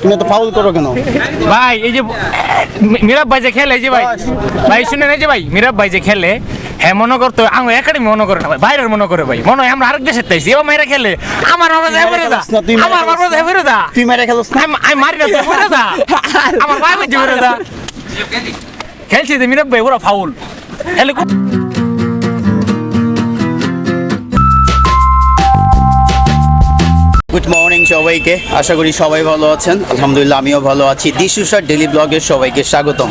তুমি তো ফাউল করো কেন? ভাই এই যে মিরাব ভাই যে খেলে যে ভাই ভাই শুনে এই যে ভাই মিরাব ভাই যে খেলে হ্যাঁ মনে করতো আমার একাডেমি মনে করে না ভাই বাইরের মনে করে ভাই মনে হয় আমরা আরেক দেশের তাইছি এবার মেয়েরা খেলে আমার মারবা যায় বেরো দা আমার মারবা যায় বেরো দা তুই মেরে খেলোস না। আমি আমি মারি না তুই বেরো দা আমার ভাই বাজে বেরো দা খেলছি যে মিরাব ভাই ওরা ফাউল খেলে মর্নিং সবাইকে। আশা করি সবাই ভালো আছেন। আলহামদুলিল্লাহ, আমিও ভালো আছি। দিশুসার ডেলি ব্লগের সবাইকে স্বাগতম।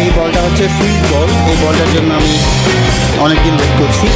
এই বলটা হচ্ছে সুইচ বল এই বলটার জন্য আমি অনেকদিন ওয়েট করছি।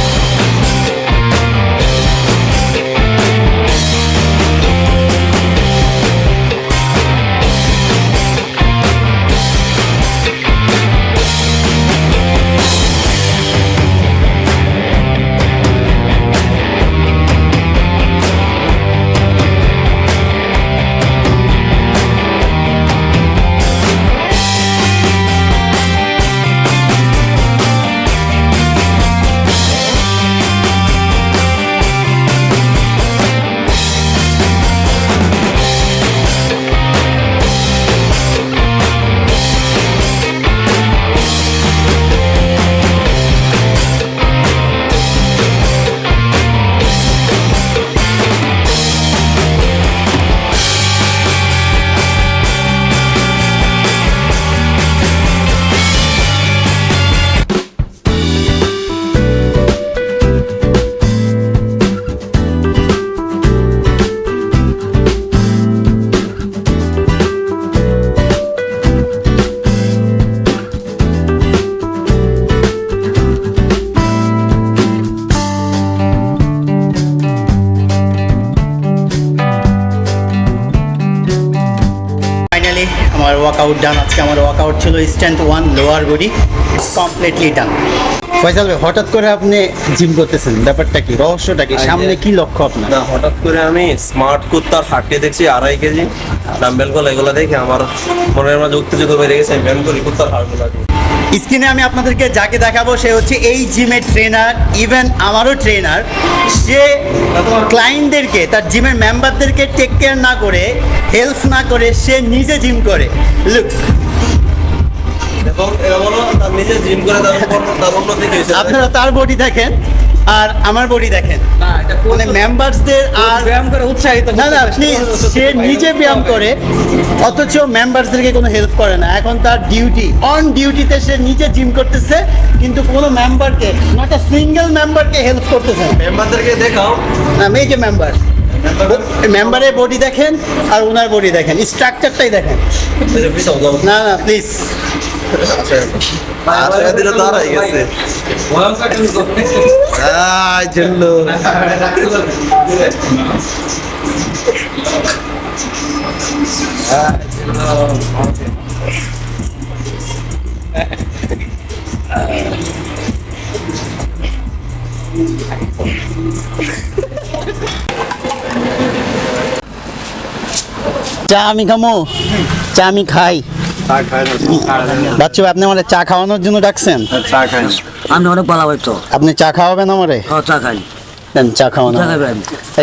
আমার ওয়ার্কআউট ডান আজকে আমার ওয়ার্কআউট ছিল stand one lower body completely done Faisal ভাই হঠাৎ করে আপনি জিম করতেছেন ব্যাপারটা কি? রহস্যটা কি? সামনে কি লক্ষ্য আপনার? না হঠাৎ করে আমি স্মার্ট কুত্তার হাঁটতে দেখছি আড়াই কেজি ডাম্বেলগুলো এগুলো দেখে আমার মনের মাঝে উত্তেজিত হয়ে গেছে আমি ব্যায়াম করি কুত্তার হাড়গুলো স্ক্রিনে আমি আপনাদেরকে যাকে দেখাবো সে হচ্ছে এই জিমের ট্রেনার ইভেন আমারও ট্রেনার সে ক্লায়েন্টদেরকে তার জিমের মেম্বারদেরকে টেক কেয়ার না করে হেল্প না করে সে নিজে জিম করে। লুক এবং এরা বলো তার নিজে জিম করে তার উন্নতি আপনারা তার বডি দেখেন। আর আমার বডি দেখেন। মানে মেম্বারসদের আর ব্যায়াম করে উৎসাহিত না না প্লিজ সে নিজে ব্যায়াম করে অথচ মেম্বারসদেরকে কোনো হেল্প করে না। এখন তার ডিউটি অন ডিউটিতে সে নিজে জিম করতেছে কিন্তু কোনো মেম্বারকে নট সিঙ্গেল মেম্বারকে হেল্প করতেছে মেম্বারদেরকে দেখাও। না এই মেম্বার মেম্বারের বডি দেখেন আর ওনার বডি দেখেন। স্ট্রাকচারটাই দেখেন। না না প্লিজ চা আমি খামো। চা আমি খাই। বাচ্চু ভাই, আপনি আমাদের চা খাওয়ানোর জন্য ডাকছেন? আমি অনেক ভালো তো আপনি চা খাওয়াবেন আমারে? হ্যাঁ চা খাই। দেন চা খাওয়ানো। চা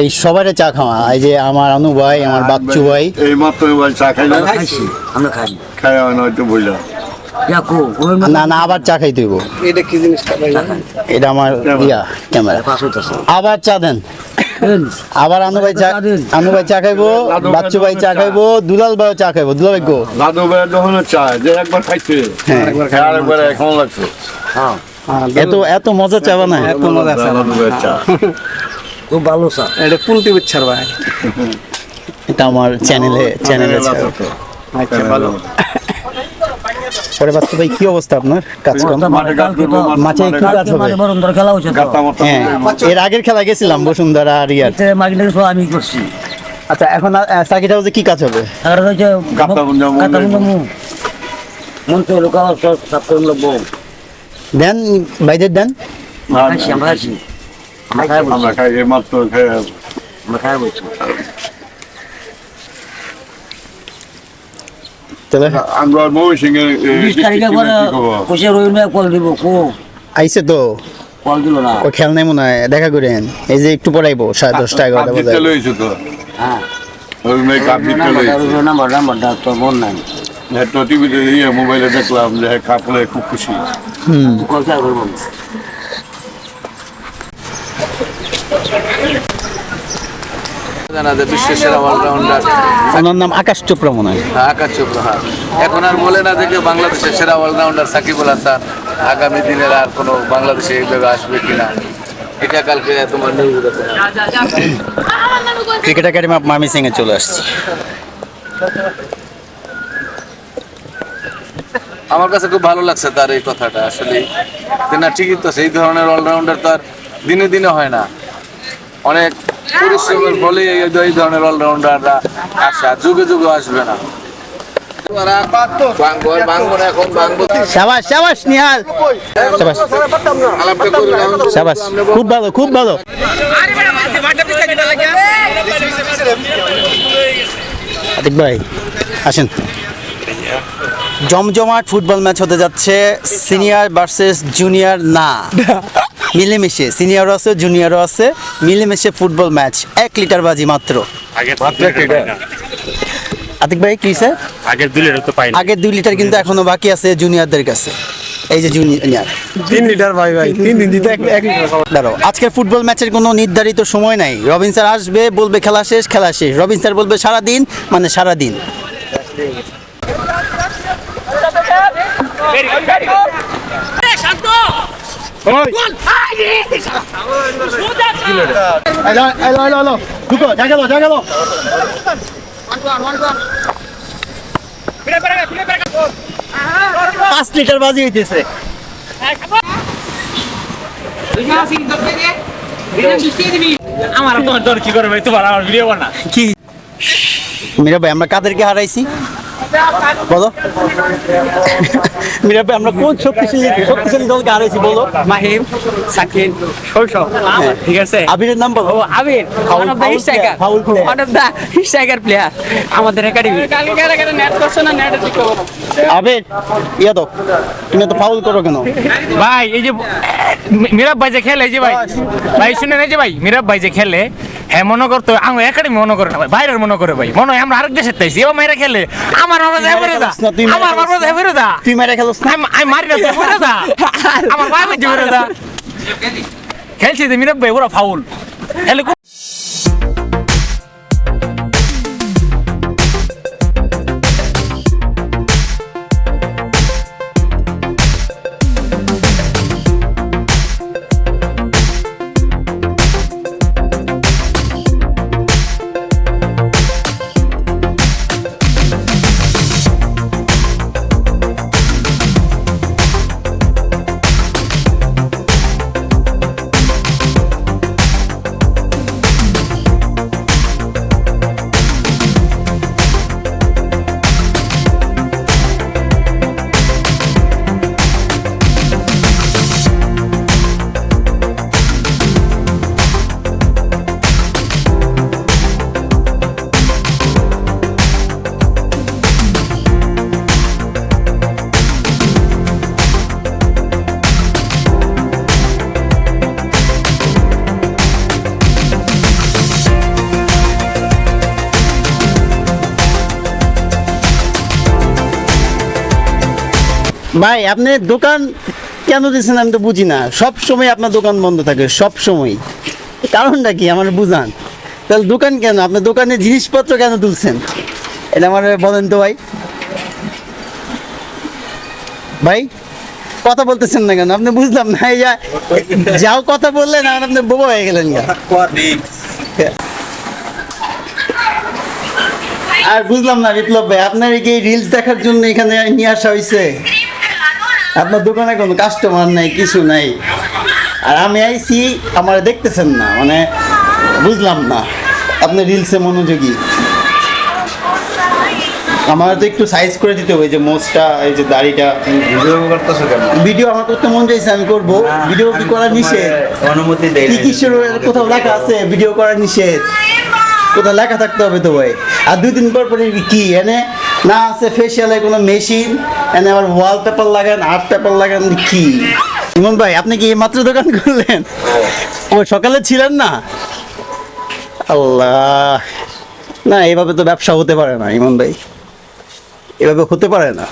এই সবারে চা খাওয়া। এই যে আমার অনু ভাই আমার বাচ্চু ভাই এই মাত্র এবার চা খাইলাম খাইছি আমরা খাই। খাই বইলা। ইয়াকু না না আবার চা খাইতে হইব। চা খাই এটা আমার ইয়া ক্যামেরা। আবার চা দেন। আবার আনু ভাই চা আনু ভাই চা খাইবো বাচ্চু ভাই চা খাইবো দুলাল ভাই চা খাইবো দুলাল ভাই গো। দাদু ভাই যখন চা যে একবার খাইছে। হ্যাঁ। আরেকবার এখন লাগছে? হ্যাঁ। এত এত মজা চা বানায় এত মজা দাদু ভাইয়ের চা। খুব ভালো চা। এটা পুলটি উচ্ছার ভাই। এটা আমার চ্যানেলে চ্যানেলে আচ্ছা ভালো। পরে বাচ্চু ভাই কি অবস্থা আপনার? কাজ কাম? মাঠে কি কাজ হবে? মানে খেলা মাথা হ্যাঁ এর আগের খেলা গেছিলাম বসুন্ধরা আর ইয়ার। সব আমি করছি। আচ্ছা এখন সাকিট হাউসে কি কাজ হবে? আর হয়েছে গাতা গুঞ্জা মন্দির। গাতা গুঞ্জা মন তো লোকা করে লোক দেন ভাইদের দেন। আমরা খাই আমরা খাই এই মাত্র খেয়ে আমরা খাই বলছি। আমরা এর ভাই কল দিব কো। আইসে তো? কল দিল না। ও খেল নাই মনে হয় দেখা করেন। এই যে একটু পড়াইবো সাড়ে দশটা এগারোটা বাজে লইছে তো? হ্যাঁ। ওই মেয়ে কাপ জিততে লইছে। নাম্বার নাম্বারটা তোর মন নাই। তো টিভিতে ইয়ে মোবাইলে দেখলাম যে কাপ লয়ে খুব খুশি জানা যায় বিশ্বের সেরা অলরাউন্ডার ওনার নাম আকাশ চোপড়া মনে হয়। আকাশ চোপড়া হ্যাঁ। এখন আর বলে না দেখে বাংলাদেশের সেরা অলরাউন্ডার সাকিবুল হাসান। আগামী দিনের আর কোনো বাংলাদেশে এইভাবে আসবে কিনা? এটা কালকে তোমার নিউজ ক্রিকেট একাডেমি অফ মামি সিং এ চলে আসছি। আমার কাছে খুব ভালো লাগছে তার এই কথাটা আসলে। না ঠিকই তো সেই ধরনের অলরাউন্ডার তো আর দিনে দিনে হয় না। অনেক পরিশ্রমের ফলে এই ধরনের অলরাউন্ডাররা আসা যুগে যুগে আসবে না। আসেন। জমজমাট ফুটবল ম্যাচ হতে যাচ্ছে সিনিয়র ভার্সেস জুনিয়র না। মিলেমিশে সিনিয়রও আছে জুনিয়রও আছে মিলেমিশে ফুটবল ম্যাচ এক লিটার বাজি মাত্র। আতিক ভাই কি স্যার আগের দুই লিটার তো পাই আগের দুই লিটার কিন্তু এখনও বাকি আছে জুনিয়রদের কাছে। এই যে জুনিয়র তিন লিটার ভাই ভাই তিন দিন দিতে এক লিটার দাঁড়াও আজকের ফুটবল ম্যাচের কোনো নির্ধারিত সময় নাই। রবিন স্যার আসবে বলবে খেলা শেষ খেলা শেষ। রবিন স্যার বলবে সারা দিন মানে সারা দিন পাঁচ লিটার বাজি হইতেছে। আমার তোমার দর কি করে ভাই তোমার আমার ভিডিও বানা। কি? মীরা ভাই আমরা কাদেরকে হারাইছি? বলো। মীরা ভাই আমরা কোন শক্তিশালী শক্তিশালী দলকে হারাইছি বলো? মাহিম সাকিব শৈশব। ঠিক আছে? আবিরের নাম বলো। ও Abir. One of the striker player, foul player. One of the striker player আমাদের একাডেমি আবির ইয়া তো তুমি তো ফাউল করো কেন? ভাই এই যে মিরাব ভাই যে খেলে এই যে ভাই। ভাই শুনে এই যে ভাই মিরাব ভাই যে খেলে হ্যাঁ মনে করতো আমার একাডেমি মনে করে না ভাই বাইরের মনে করে ভাই। মনে হয় আমরা আরেক দেশের তাইছি এবার মাইরা খেলে। আমার মারবা যায় বেরোদা তুই আমার মারবা যায় বেরো দা তুই মেরে খেলোস না আমি আমি মারি না তুই বেরো দা আমার ভাই বাজে বেরো দা খেলছি যে ভাই ওরা ফাউল। খেলে ভাই, আপনি দোকান কেন দিচ্ছেন আমি তো বুঝি না। সব সময় আপনার দোকান বন্ধ থাকে, সব সময়। কারণটা কি? আমার বুঝান। তাহলে দোকান কেন? আপনার দোকানে জিনিসপত্র কেন তুলছেন? এটা আমার বলেন তো ভাই। ভাই, কথা বলতেছেন না কেন? আপনি বুঝলাম না, এই যাও কথা বললেন আর আপনি বোবা হয়ে গেলেন আর বুঝলাম না বিপ্লব ভাই, আপনার কি রিলস দেখার জন্য এখানে নিয়ে আসা হয়েছে আপনার দোকানে কোনো কাস্টমার নাই কিছু নাই। আর আমি আইছি আমার দেখতেছেন না মানে বুঝলাম না। আপনি রিলসে মনোযোগী। আমার তো একটু সাইজ করে দিতে হবে যে মোচটা এই যে দাড়িটা। ভিডিও করতেছো কেন? ভিডিও আমার করতে মন চাইছে আমি করব। ভিডিও কি করা নিষেধ? অনুমতি দেয় কি কিসের কোথাও লেখা আছে? ভিডিও করা নিষেধ। কোথাও লেখা থাকতে হবে তো ভাই। আর দুই দিন পর পরে কি এনে না, আছে ফেসিয়ালে কোনো মেশিন এনে আবার ওয়াল পেপার লাগান আর্ট পেপার লাগান, কি? ইমন ভাই, আপনি কি মাত্র দোকান করলেন? ও, সকালে ছিলেন না? আল্লাহ। না এভাবে তো ব্যবসা হতে পারে না, ইমন ভাই। এভাবে হতে পারে না।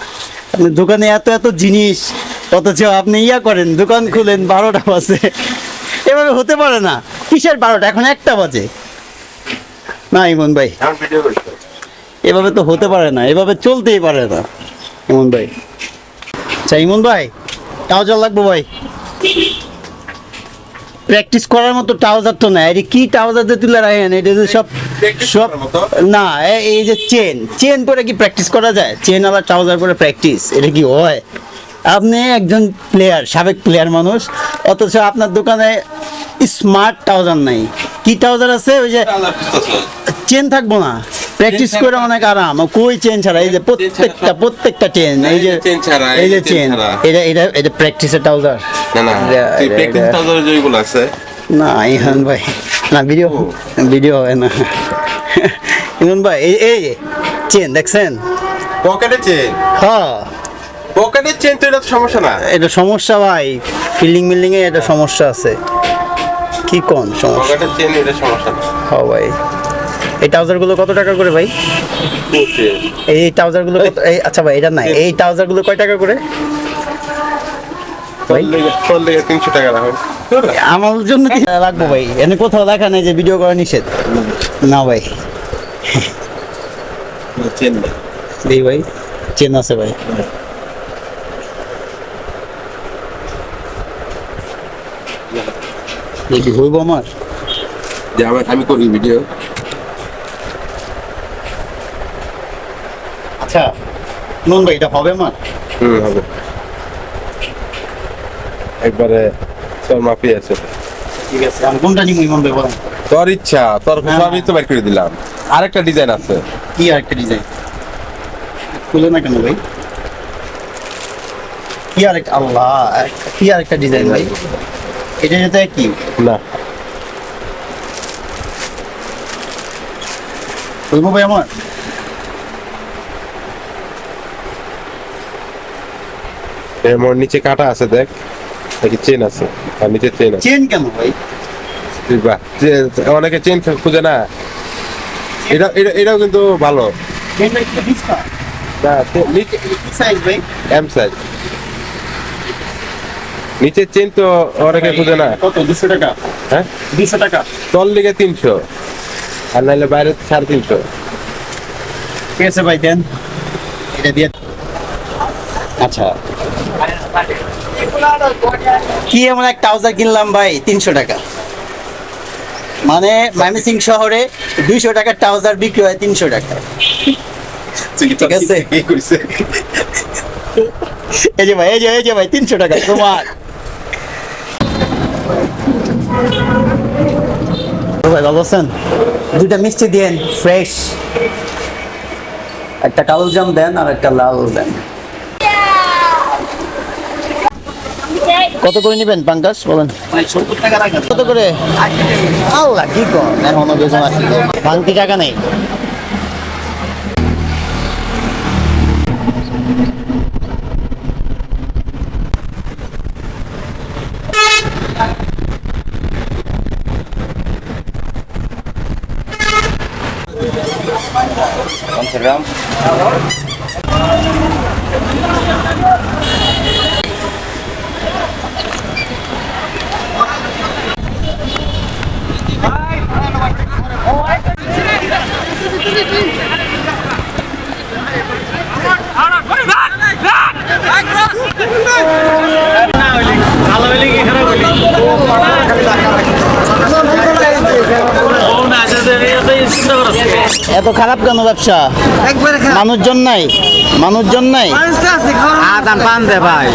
আপনি দোকানে এত এত জিনিস, অথচ আপনি ইয়া করেন, দোকান খুলেন, বারোটা বাজে। এভাবে হতে পারে না। কিসের বারোটা? এখন একটা বাজে। না, ইমন ভাই। এভাবে তো হতে পারে না এভাবে চলতেই পারে না। ইমন ভাই। আচ্ছা ইমন ভাই ট্রাউজার লাগবো ভাই। প্র্যাকটিস করার মতো ট্রাউজার তো না এটা কি ট্রাউজার দিয়ে তুলে রাখেন এটা সব সব না এ- এই যে চেন চেন পরে কি প্র্যাকটিস করা যায়? চেন আবার ট্রাউজার পরে প্র্যাকটিস এটা কি হয়? আপনি একজন প্লেয়ার সাবেক প্লেয়ার মানুষ অথচ আপনার দোকানে স্মার্ট ট্রাউজার নাই। কি ট্রাউজার আছে? ওই যে চেন থাকব না। প্র্যাকটিস করে অনেক আরাম। কই চেন ছাড়া? এই যে প্রত্যেকটা প্রত্যেকটা চেন এই যে chain ছাড়া, এই যে চেন এটা এটা এটা প্র্যাকটিসের ট্রাউজার না না প্র্যাকটিস টাউজার যেগুলো আছে। না ইহান ভাই। না ভিডিও ভিডিও হবে না। ইমন ভাই এই এই চেন দেখছেন? পকেটে চেন হ্যাঁ। পকেটের চেন তো এটা সমস্যা না। এটা সমস্যা ভাই। ফিল্ডিং মিল্ডিং এ এটা সমস্যা আছে। কি কোন সমস্যা? পকেটের চেন এটা সমস্যা না। হ্যাঁ ভাই। এই ট্রাউজারগুলো কত টাকা করে ভাই? এই ট্রাউজারগুলো এই আচ্ছা ভাই, এটা নাই। এই ট্রাউজারগুলো কয় টাকা করে? আমার জন্য কি লাগবো ভাই? এনে কোথাও দেখা নেই যে ভিডিও করা নিষেধ। না ভাই। না ভাই, চেন আছে ভাই। দেখি, হইব আমার? আমি করি ভিডিও নুন ভাই এটা হবে আমার? হুম হবে। একবারে তোর মাপি আছে। ঠিক আছে আমি কোনটা নিব ইমন ভাই বলেন। তোর ইচ্ছা তোর হ্যাঁ। সবই তো বের করে দিলাম। আরেকটা ডিজাইন আছে। কি আর একটা ডিজাইন খুলে না কেন ভাই? কি আর একটা আল্লাহ কি আর একটা ডিজাইন ভাই? এটা যেতে কি না। ভাই আমার? এর নিচে কাটা আছে দেখ। দেখি চেন আছে? আর নিচে চেন আছে। চেন কেন ভাই? বাহ অনেকে চেন খুঁজে না। এটা এটা এটাও কিন্তু ভালো। চেনটা একটু ডিসকাউন্ট না নিচে সাইজ ভাই? এম সাইজ নিচে চেন তো অনেকে খুঁজে না। কত? দুশো টাকা। হ্যাঁ? দুশো টাকা। তোর লিগে তিনশো। আর নাইলে বাইরে সাড়ে তিনশো। ঠিক আছে ভাই দেন। এটা দিয়ে আচ্ছা। কি এমন এক ট্রাউজার কিনলাম ভাই? তিনশো টাকা। মানে ময়মনসিং শহরে দুইশো টাকার ট্রাউজার বিক্রি হয় তিনশো টাকা। ঠিক আছে। এই যে ভাই এই যে এই যে ভাই তিনশো টাকা তোমার। ভাই ভালো আছেন? দুইটা মিষ্টি দেন ফ্রেশ। একটা কালো জাম দেন আর একটা লাল দেন। কত করে নেবেন পাঙ্কাস বলেন? কত করে? আল্লাহ কি কর এখনও ভাঙতি টাকা নেই ভালো হইলে কি খারাপ হইলে ও না চিন্তা করছ এত খারাপ কেন ব্যবসা? মানুষজন নাই মানুষজন নাই। আদান পান দে ভাই।